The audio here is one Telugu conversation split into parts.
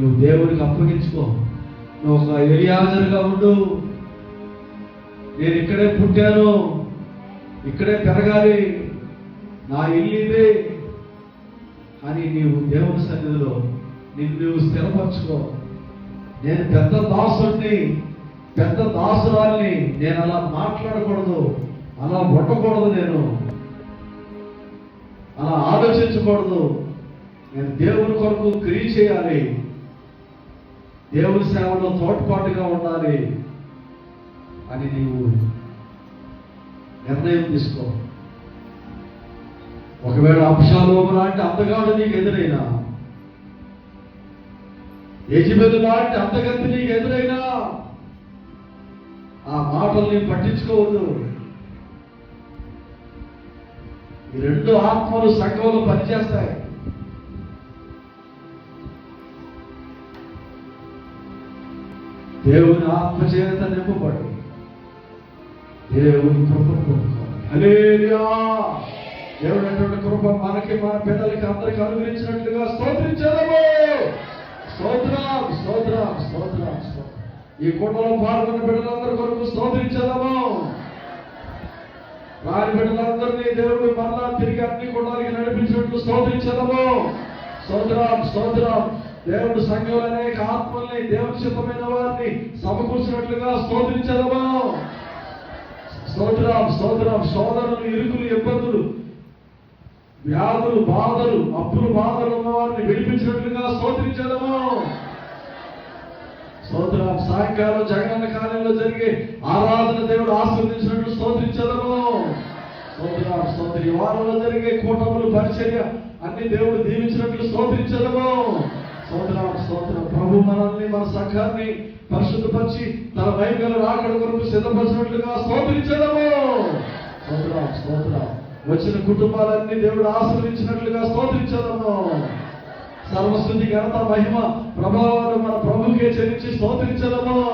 నువ్వు దేవుడికి అప్పగించుకో. నువ్వు ఒక ఎలియాజరుగా ఉండు. నేను ఇక్కడే పుట్టాను. ఇక్కడే పెరగాలి. నా ఇల్లు ఇదే. అని నీవు దేవుని సన్నిధిలో నిన్ను నువ్వు స్థిరపరచుకో. నేను పెద్ద దాసుడిని పెద్ద దాసురాల్ని నేను అలా మాట్లాడకూడదు అలా ఉండకూడదు నేను. అలా ఆలోచించకూడదు. నేను దేవుని కొరకు క్రియ చేయాలి. దేవుని సేవలో తోడ్పాటుగా ఉండాలి అని నీవు నిర్ణయం తీసుకో. ఒకవేళ అంశాలు లాంటి అందగాడు నీకు ఎదురైనా యజమాని లాంటి అందగత్తి నీకు ఎదురైనా ఆ మాటల్ని పట్టించుకోవద్దు. ఈ రెండు ఆత్మలు సంఘంలో పనిచేస్తాయి. దేవుని ఆత్మ చేత నింపబడు దేవుని కృప దేవుడు అటువంటి కృప మనకి మన పిల్లలకి అందరికి అనుగ్రహించినట్లుగా స్తోత్రించదము స్తోత్రం స్తోత్రం స్తోత్రం స్తోత్రం. ఈ కుటుంబంలో పాల్గొన్న బిడ్డలందరి కొరకు స్తోత్రించదము రాని బిడ్డలందరినీ దేవుడు మరలా తిరిగి అన్ని కుటుంబాలకి నడిపించినట్లు స్తోత్రించదము స్తోత్రం స్తోత్రం. దేవుడు సంఘంలో అనేక ఆత్మల్ని దేవుని వారిని సమకూర్చినట్లుగా స్తోత్రించదమా? స్తోత్రం స్తోత్రం. సోదరులు ఇరుకులు ఇబ్బందులు వ్యాధులు బాధలు అప్పులు బాధలు ఉన్న వారిని విడిపించినట్లుగా స్తోత్రించదమా? స్తోత్రం. సాయంకాలం జగనన్న కార్యంలో జరిగే ఆరాధన దేవుడు ఆస్వాదించినట్లు స్తోత్రించదము? స్తోత్రం స్తోత్ర. ఈ వారంలో జరిగే కూటములు పరిచర్య అన్ని దేవుడు దీవించినట్లు స్తోత్రించదము. స్తోత్రం స్తోత్రం. ప్రభు మనల్ని మన సంఘాన్ని పరిశుద్ధపరిచి తన వైపుల రాకడ కొరకు సిద్ధపరిచినట్లుగా స్తోత్రించదము. స్తోత్రం స్తోత్రం. వచ్చిన కుటుంబాలన్నీ దేవుడు ఆశ్రయించినట్లుగా స్తోత్రించదము. సర్వస్థుతి ఘనత మహిమ ప్రభావాలు మన ప్రభుకే చెల్లించి స్తోత్రించదము.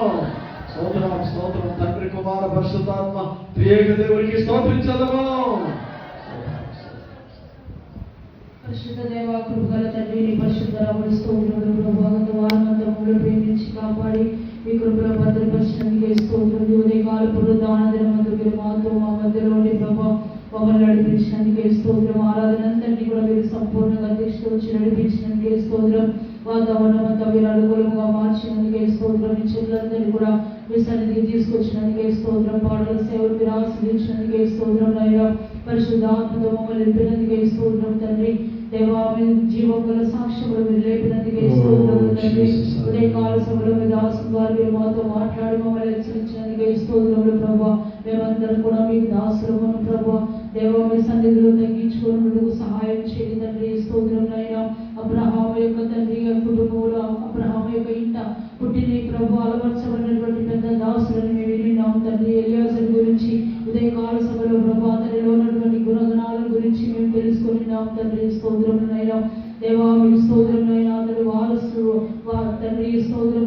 స్తోత్రం స్తోత్రం. తండ్రి కుమార పరిశుద్ధాత్మ త్రియేక దేవుడికి స్తోత్రించదము. పరిశుద్ధ దేవ కృపగల తండ్రి నీ పరిశుద్ధ రాముడు స్తోత్రములు ప్రభావంత వారమంతములు ప్రేమించి కాపాడి మీ కృపలో భద్రపరిచినందుకే స్తోత్రం. ఉదయకాల పునరుద్ధానందన మీరు మాతో మా మధ్యలో ఉండి ప్రభా మమ్మల్ని స్తోత్రం. ఆరాధన అంతటినీ కూడా మీరు సంపూర్ణంగా అధ్యక్షత స్తోత్రం. వాతావరణం అంతా మీరు అనుకూలంగా మార్చినందుకే స్తోత్రం. మీ చెల్లెలందరినీ కూడా మీ సన్నిధికి తీసుకొచ్చినందుకే స్తోత్రం. పాటల సేవలు మీరు ఆస్వాదించినందుకే స్తోత్రం. నైనా పరిశుద్ధ ఆత్మతో మమ్మల్ని నింపినందుకే స్తోత్రం తండ్రి. మీ జీవం గల సాక్ష్యములు మీరు లేపినందుకే స్తోత్రం తండ్రి. ఉదయ కాల సమయంలో మీ దాసు మీరు మాతో మాట్లాడి తండ్రి స్తోత్రమునైనా దేవా మీ స్తోత్రమునైనా అతని వారసు తండ్రి స్తోత్రమునైనా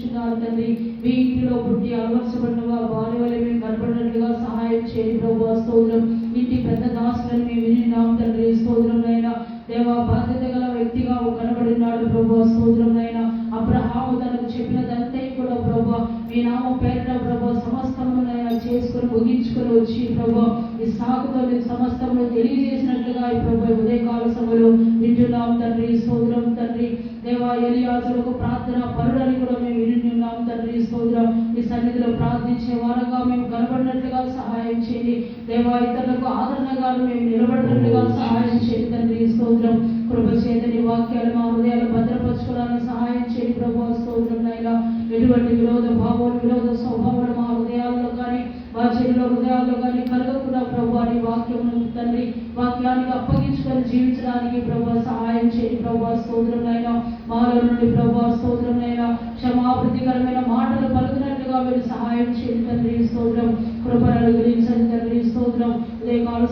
విమోచించున్నారు తండ్రి. మీ ఇంటిలో పుట్టి అలవర్చబడిన వారు వారి వల్ల మేము కనపడినట్లుగా సహాయం చేయండి ప్రభు స్తోత్రం. ఇంటి పెద్ద దాసులను మేము వినిన్నాం తండ్రి స్తోత్రం అయినా దేవా బాధ్యత గల వ్యక్తిగా కనబడినాడు ప్రభు స్తోత్రం అయినా అబ్రహాము తనకు చెప్పినదంతా కూడా ప్రభు మీ నామం పేరిట ప్రభు సమస్తమునైనా చేసుకుని ముగించుకొని వచ్చి ప్రభు ఈ సాగుతో మీకు సమస్తమును తెలియజేసినట్లుగా ఈ ప్రభు ఉదయకాల సభలో వింటున్నాం తండ్రి స్తోత్రం తండ్రి. దేవా ఎలియాసులకు ప్రార్థన పరుడని కూడా మేము వింటున్నాం తండ్రి స్తోత్రం మీ సన్నిధిలో ప్రార్థించే వారుగా మేము కనబడినట్లుగా సహాయం చేయండి. దేవా ఇతరులకు ఆదరణగా మేము నిలబడినట్లుగా సహాయం చేయండి తండ్రి. స్తోత్రం కృప చేతని వాక్యాలు మా హృదయాలు భద్రపరచుకోవడానికి సహాయం చేయండి ప్రభు. స్తోత్రం నైనా ఎటువంటి విరోధ భావాలు విరోధ స్వభావాలు మా హృదయాల్లో కానీ మా చెల్లిలో హృదయాల్లో కానీ కలగకుండా ప్రభు అని వాక్యం తండ్రి. వాక్యానికి అప్పగించుకొని జీవించడానికి ప్రభు సహాయం చేయండి ప్రభు. స్తోత్రం నైనా మాలో నుండి ప్రభు స్తోత్రం నైనా క్షమాపృతికరమైన మాటలు పలుకున్నట్లుగా మీరు సహాయం చేయండి తండ్రి స్తోత్రం కృపను అనుగ్రహించండి తండ్రి స్తోత్రం. ఉదయ కాల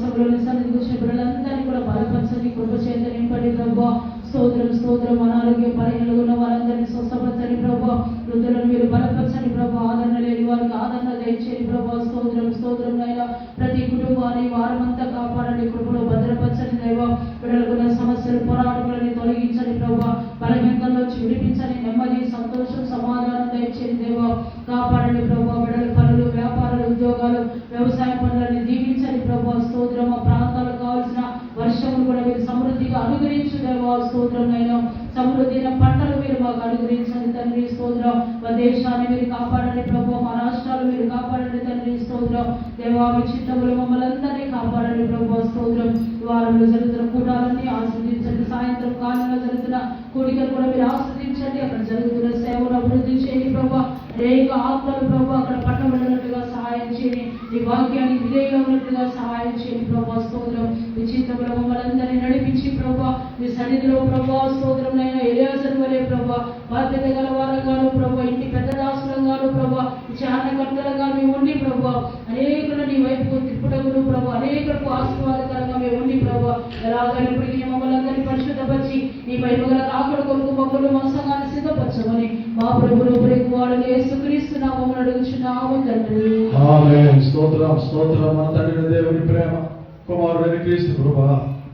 ఉద్యోగాలు వ్యవసాయ పనులని దీవించండి ప్రభు స్తోత్రం. ఆ ప్రాంతాలకు కావాల్సిన వర్షములు కూడా మీరు సమృద్ధిగా అనుగ్రహించు దేవా స్తోత్రం అయినా పంటలు మీరు మాకు అనుగ్రహించండి తండ్రి స్తోత్రం. మా దేశాన్ని మీరు కాపాడండి ప్రభు మా రాష్ట్రాలు మీరు కాపాడండి తండ్రి స్తోత్రం. దేవా విచిత్తములు మమ్మల్ని అందరినీ కాపాడండి ప్రభు స్తోత్రం. వారంలో జరుగుతున్న కూటాలన్నీ ఆస్వాదించండి. సాయంత్రం కాలంలో జరుగుతున్న కూడికలు కూడా మీరు ఆస్వాదించండి. అక్కడ జరుగుతున్న సేవలు అభివృద్ధి చేయండి ప్రభు. అనేక ఆత్మలు ప్రభు అక్కడ పట్టబడినట్లుగా వాక్యానికి విధేయంగా ఉన్నట్లుగా సహాయం చేయండి ప్రభా స్తోత్రం. విచిత్ర ప్రభు వాళ్ళందరినీ నడిపించి ప్రభా మీ సన్నిధిలో ప్రభా స్తోత్రంనైనా ఎలియాసన్ వలే ప్రభా బాధ్యత గల వారంగాను ప్రభా ఇంటి పెద్ద దాసులంగాను ప్రభా చారణకర్తలుగా మేము ఉండి ప్రభా అనేకులు నీ వైపు తిప్పుటకును ప్రభా అనేకులకు ఆశీర్వాదకరంగా మేము ఉండి ప్రభా ఎలాగైనప్పటికీ మమ్మల్ని అందరినీ పరిశుద్ధపరిచి నీ వైపు గల రాకడ కొరకు మమ్మల్ని మా సంఘాన్ని సిద్ధపరచమని మా ప్రభులు ప్రేమ వాడు యేసుక్రీస్తు నామమున అడుగుచున్నాము తండ్రి. ఆమేన్. స్తోత్రం స్తోత్రం. మన తండ్రి దేవుని ప్రేమ కుమారుడైన క్రీస్తు కృప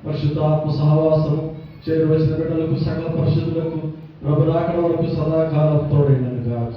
పరిశుద్ధాత్మ సహవాసం చేరు వచ్చిన బిడ్డలకు సకల పరిశుద్ధులకు ప్రభు రాకడ వరకు సదాకాలం తోడైనను గాక.